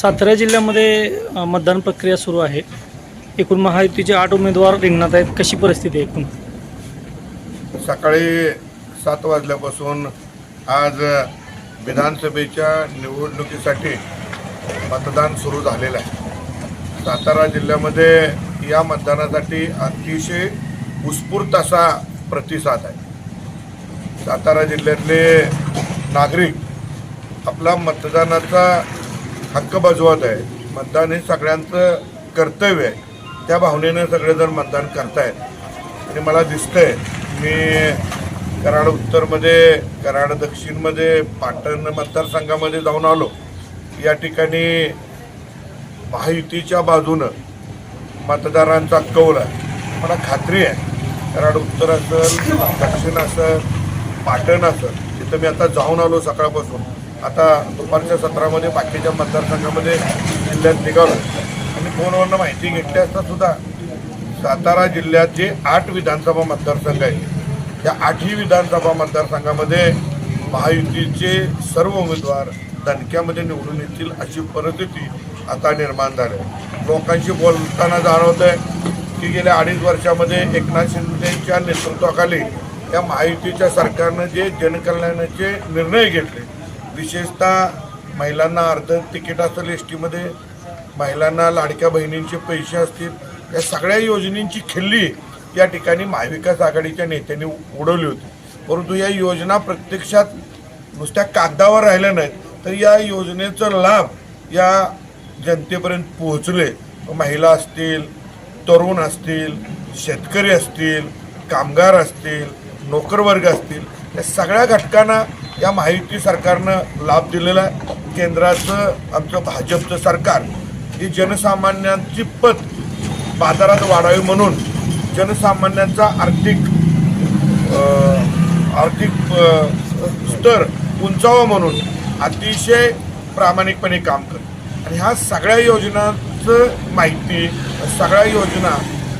सातारा जिल्ह्यामध्ये मतदान प्रक्रिया सुरू आहे. एकूण महायुतीचे आठ उमेदवार रिंगणात आहेत. कशी परिस्थिती आहे एकूण? सकाळी सात वाजल्यापासून आज विधानसभेच्या निवडणुकीसाठी मतदान सुरू झालेलं आहे. सातारा जिल्ह्यामध्ये या मतदानासाठी अतिशय उत्स्फूर्त असा प्रतिसाद आहे. सातारा जिल्ह्यातले नागरिक आपला मतदानाचा हक्क बजवत आहे. मतदान हे सगळ्यांचं कर्तव्य आहे. त्या भावनेनं सगळेजण मतदान करतायत. आणि मला दिसतंय मी कराड उत्तरमध्ये कराड दक्षिणमध्ये पाटण मतदारसंघामध्ये जाऊन आलो. या ठिकाणी महायुतीच्या बाजूनं मतदारांचा कौल आहे मला खात्री आहे कराड उत्तर असेल दक्षिण असेल पाटण असेल तिथं मी आता जाऊन आलो सकाळपासून. आता दुपारच्या सत्रामध्ये बाकीच्या मतदारसंघामध्ये जिल्ह्यात निघालो आणि फोनवरनं माहिती घेतली असता सुद्धा सातारा जिल्ह्यात जे आठ विधानसभा मतदारसंघ आहेत त्या आठही विधानसभा मतदारसंघामध्ये महायुतीचे सर्व उमेदवार दणक्यामध्ये निवडून येतील अशी परिस्थिती आता निर्माण झाली आहे. लोकांशी बोलताना जाणवत आहे की गेल्या अडीच वर्षामध्ये एकनाथ शिंदेच्या नेतृत्वाखाली या महायुतीच्या सरकारनं जे जनकल्याणाचे निर्णय घेतले विशेषतः महिलांना अर्ध तिकीट असेल एस टीमध्ये महिलांना लाडक्या बहिणींचे पैसे असतील या सगळ्या योजनेंची खिल्ली या ठिकाणी महाविकास आघाडीच्या नेत्यांनी उडवली होती. परंतु या योजना प्रत्यक्षात नुसत्या कागदावर राहिल्या नाहीत तर या योजनेचा लाभ या जनतेपर्यंत पोहोचले. महिला असतील तरुण असतील शेतकरी असतील कामगार असतील नोकरवर्ग असतील या सगळ्या घटकांना या महायुती सरकारनं लाभ दिलेला आहे. केंद्राचं आमचं भाजपचं सरकार ही जनसामान्यांची पत बाजारात वाढावी म्हणून जनसामान्यांचा आर्थिक आर्थिक स्तर उंचावा म्हणून अतिशय प्रामाणिकपणे काम करत. आणि ह्या सगळ्या योजनांचं माहिती सगळ्या योजना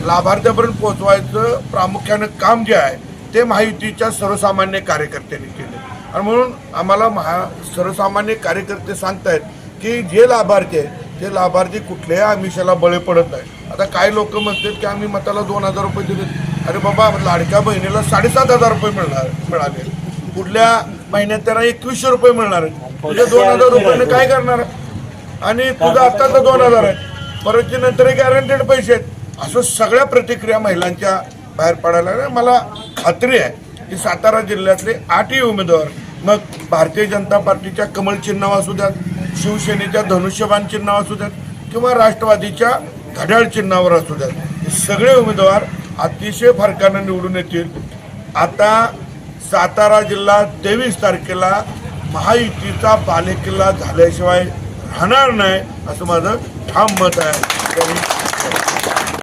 लाभार्थ्यापर्यंत पोहोचवायचं प्रामुख्यानं काम जे आहे ते महायुतीच्या सर्वसामान्य कार्यकर्त्यांनी केलं आणि म्हणून आम्हाला महा सर्वसामान्य कार्यकर्ते सांगतायत की जे लाभार्थी आहेत ते लाभार्थी कुठल्याही आमिषाला बळे पडत नाही आता काही लोक म्हणतात की आम्ही मताला दोन हजार रुपये दिले अरे बाबा लाडक्या बहिणीला साडेसात हजार रुपये मिळणार मिळाले. पुढल्या महिन्यात त्यांना एकवीसशे रुपये मिळणार आहेत. दोन हजार रुपयाने काय करणार आणि तुझं आत्ताचं दोन हजार आहे परतचे नंतर गॅरंटेड पैसे आहेत. असं सगळ्या प्रतिक्रिया महिलांच्या बाहेर पडायला मला खात्री आहे. की सातारा जिल्ह्यातले आठही उमेदवार मग भारतीय जनता पार्टीच्या कमळ चिन्हावर असू द्यात शिवसेनेच्या धनुष्यबाण चिन्हावर असू द्यात किंवा राष्ट्रवादीच्या घड्याळ चिन्हावर असू द्यात हे सगळे उमेदवार अतिशय फरकानं निवडून येतील. आता सातारा जिल्हा तेवीस तारखेला महायुतीचा बालेकिल्ला झाल्याशिवाय राहणार नाही असं माझं ठाम मत आहे.